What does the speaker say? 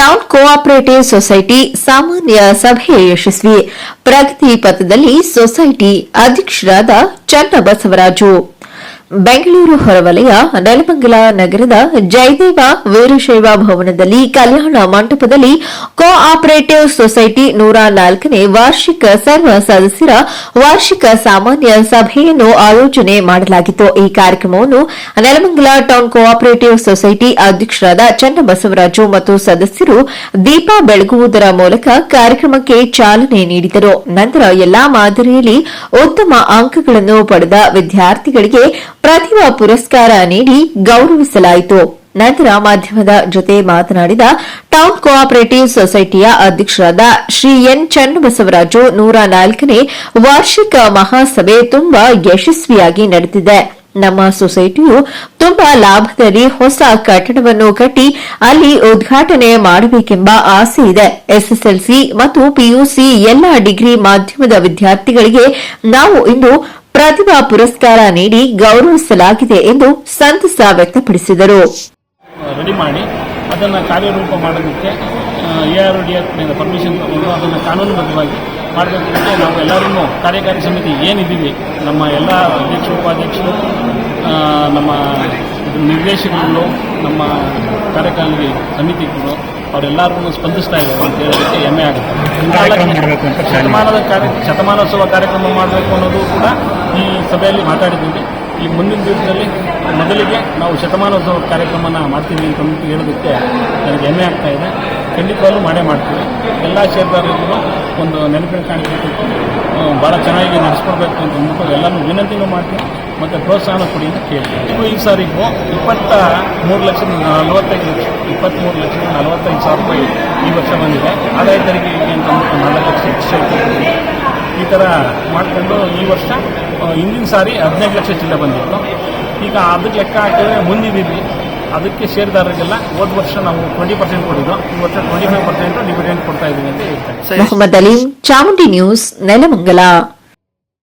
Town cooperative society ಸಾಮಾನ್ಯ ಸಭೆ ಯಶಸ್ವಿ ಪ್ರಗತಿ ಪಥದಲ್ಲಿ ಸೊಸೈಟಿ ಅಧ್ಯಕ್ಷರಾದ ಚನ್ನಬಸವರಾಜು. ಬೆಂಗಳೂರು ಹೊರವಲಯ, ನೆಲಮಂಗಲ ನಗರದ ಜಯದೇವ ವೀರಶೈವ ಭವನದಲ್ಲಿ ಕಲ್ಯಾಣ ಮಂಟಪದಲ್ಲಿ ಕೋ ಆಪರೇಟಿವ್ ಸೊಸೈಟಿ ನೂರ ನಾಲ್ಕನೇ ವಾರ್ಷಿಕ ಸರ್ವ ಸದಸ್ಯರ ವಾರ್ಷಿಕ ಸಾಮಾನ್ಯ ಸಭೆಯನ್ನು ಆಯೋಜನೆ ಮಾಡಲಾಗಿತ್ತು. ಈ ಕಾರ್ಯಕ್ರಮವನ್ನು ನೆಲಮಂಗಲ ಟೌನ್ ಕೋಆಪರೇಟಿವ್ ಸೊಸೈಟಿ ಅಧ್ಯಕ್ಷರಾದ ಚನ್ನಬಸವರಾಜು ಮತ್ತು ಸದಸ್ಯರು ದೀಪ ಬೆಳಗುವುದರ ಮೂಲಕ ಕಾರ್ಯಕ್ರಮಕ್ಕೆ ಚಾಲನೆ ನೀಡಿದರು. ನಂತರ ಎಲ್ಲಾ ಮಾದರಿಯಲ್ಲಿ ಉತ್ತಮ ಅಂಕಗಳನ್ನು ಪಡೆದ ವಿದ್ಯಾರ್ಥಿಗಳಿಗೆ ಪ್ರತಿಭಾ ಪುರಸ್ಕಾರ ನೀಡಿ ಗೌರವಿಸಲಾಯಿತು. ನಂತರ ಮಾಧ್ಯಮದ ಜೊತೆ ಮಾತನಾಡಿದ ಟೌನ್ ಕೋಆಪರೇಟಿವ್ ಸೊಸೈಟಿಯ ಅಧ್ಯಕ್ಷರಾದ ಶ್ರೀ ಎನ್ ಚನ್ನಬಸವರಾಜು ನೂರ ನಾಲ್ಕನೇ ವಾರ್ಷಿಕ ಮಹಾಸಭೆ ತುಂಬಾ ಯಶಸ್ವಿಯಾಗಿ ನಡೆದಿದೆ. ನಮ್ಮ ಸೊಸೈಟಿಯು ತುಂಬಾ ಲಾಭದಲ್ಲಿ ಹೊಸ ಕಟ್ಟಡವನ್ನು ಕಟ್ಟಿ ಅಲ್ಲಿ ಉದ್ಘಾಟನೆ ಮಾಡಬೇಕೆಂಬ ಆಸೆ ಇದೆ. ಎಸ್ಎಸ್ಎಲ್ಸಿ ಮತ್ತು ಪಿಯುಸಿ ಎಲ್ಲಾ ಡಿಗ್ರಿ ಮಾಧ್ಯಮದ ವಿದ್ಯಾರ್ಥಿಗಳಿಗೆ ನಾವು ಇಂದು ಪ್ರತಿಭಾ ಪುರಸ್ಕಾರ ನೀಡಿ ಗೌರವಿಸಲಾಗಿದೆ ಎಂದು ಸಂತಸ ವ್ಯಕ್ತಪಡಿಸಿದರು. ರೆಡಿ ಮಾಡಿ, ಅದನ್ನು ಕಾರ್ಯರೂಪ ಮಾಡೋದಕ್ಕೆ ಎ ಆರ್ ಡಿ ಪರ್ಮಿಷನ್ ತಗೊಂಡು ಅದನ್ನು ಕಾನೂನುಬದ್ಧವಾಗಿ ಮಾಡೋದಕ್ಕೆ ನಾವು ಎಲ್ಲರೂ ಕಾರ್ಯಕಾರಿ ಸಮಿತಿ ಏನಿದ್ದೀವಿ, ನಮ್ಮ ಎಲ್ಲ ಅಧ್ಯಕ್ಷರು ಉಪಾಧ್ಯಕ್ಷರು ನಮ್ಮ ನಿರ್ದೇಶಕರು ನಮ್ಮ ಕಾರ್ಯಕಾರಿ ಸಮಿತಿಗಳು ಅವರೆಲ್ಲರೂ ಸ್ಪಂದಿಸ್ತಾ ಇದ್ದಾರೆ ಅಂತ ಹೇಳೋದಕ್ಕೆ ಹೆಮ್ಮೆ ಆಗುತ್ತೆ. ಶತಮಾನದ ಕಾರ್ಯ ಶತಮಾನೋತ್ಸವ ಕಾರ್ಯಕ್ರಮ ಮಾಡಬೇಕು ಅನ್ನೋದು ಕೂಡ ಈ ಸಭೆಯಲ್ಲಿ ಮಾತಾಡಿದ್ದೀವಿ. ಈ ಮುಂದಿನ ದಿವಸದಲ್ಲಿ ಮೊದಲಿಗೆ ನಾವು ಶತಮಾನೋತ್ಸವ ಕಾರ್ಯಕ್ರಮನ ಮಾಡ್ತೀವಿ ಅಂತ ಹೇಳೋದಕ್ಕೆ ನನಗೆ ಹೆಮ್ಮೆ ಆಗ್ತಾ ಇದೆ. ಖಂಡಿತವಾಗ್ಲೂ ಮಾಡೇ ಮಾಡ್ತೀವಿ. ಎಲ್ಲ ಷೇರ್ದಾರರಿಗೂ ಒಂದು ನೆನಪಿನ ಕಾಣಿಕೆ ಭಾಳ ಚೆನ್ನಾಗಿ ನಡೆಸ್ಕೊಡ್ಬೇಕು ಅಂತ ಅಂದ್ಬಿಟ್ಟು ಎಲ್ಲರೂ ವಿನಂತಿನೂ ಮಾಡ್ತೀವಿ. ಮತ್ತು ಪ್ರೋತ್ಸಾಹನ ಕೊಡಿ ಅಂತ ಕೇಳ್ತೀವಿ. ಈ ಸಾರಿಗೂ ಇಪ್ಪತ್ತ ಮೂರು ಲಕ್ಷದ ನಲವತ್ತೈದು ಲಕ್ಷ ಇಪ್ಪತ್ತ್ಮೂರು ಲಕ್ಷದ ನಲವತ್ತೈದು ಸಾವಿರ ರೂಪಾಯಿ ಈ ವರ್ಷ ಬಂದಿದೆ. ಆದಾಯ ತೆರಿಗೆ ಅಂತ ಅಂದ್ಬಿಟ್ಟು ನಾಲ್ಕು ಲಕ್ಷ ಹೆಚ್ಚು. ಈ ಥರ ಮಾಡಿಕೊಂಡು ಈ ವರ್ಷ ಹಿಂದಿನ ಸಾರಿ ಹದಿನೈದು ಲಕ್ಷ ಚಿಲ್ಲ ಬಂದಿತ್ತು. ಈಗ ಅದಕ್ಕೆ ಲೆಕ್ಕ ಹಾಕಿದ್ರೆ ಮುಂದಿದ್ದೀವಿ ಅದಕ್ಕೆ ಷೇರ್ದಾರರಿಗೆಲ್ಲ ಹೋದ ವರ್ಷ ನಾವು ಟ್ವೆಂಟಿ ಪರ್ಸೆಂಟ್ ಕೊಟ್ಟಿದ್ದು. ಈ ವರ್ಷ ಟ್ವೆಂಟಿ ಫೈವ್ ಪರ್ಸೆಂಟ್ ಡಿವಿಡೆಂಟ್ ಕೊಡ್ತಾ ಇದ್ದೀನಿ ಅಂತ ಹೇಳ್ತಾರೆ. ಮೊಹಮ್ಮದ್ ಅಲೀಂ, ಚಾಮುಂಡಿ ನ್ಯೂಸ್, ನೆಲಮಂಗಲ.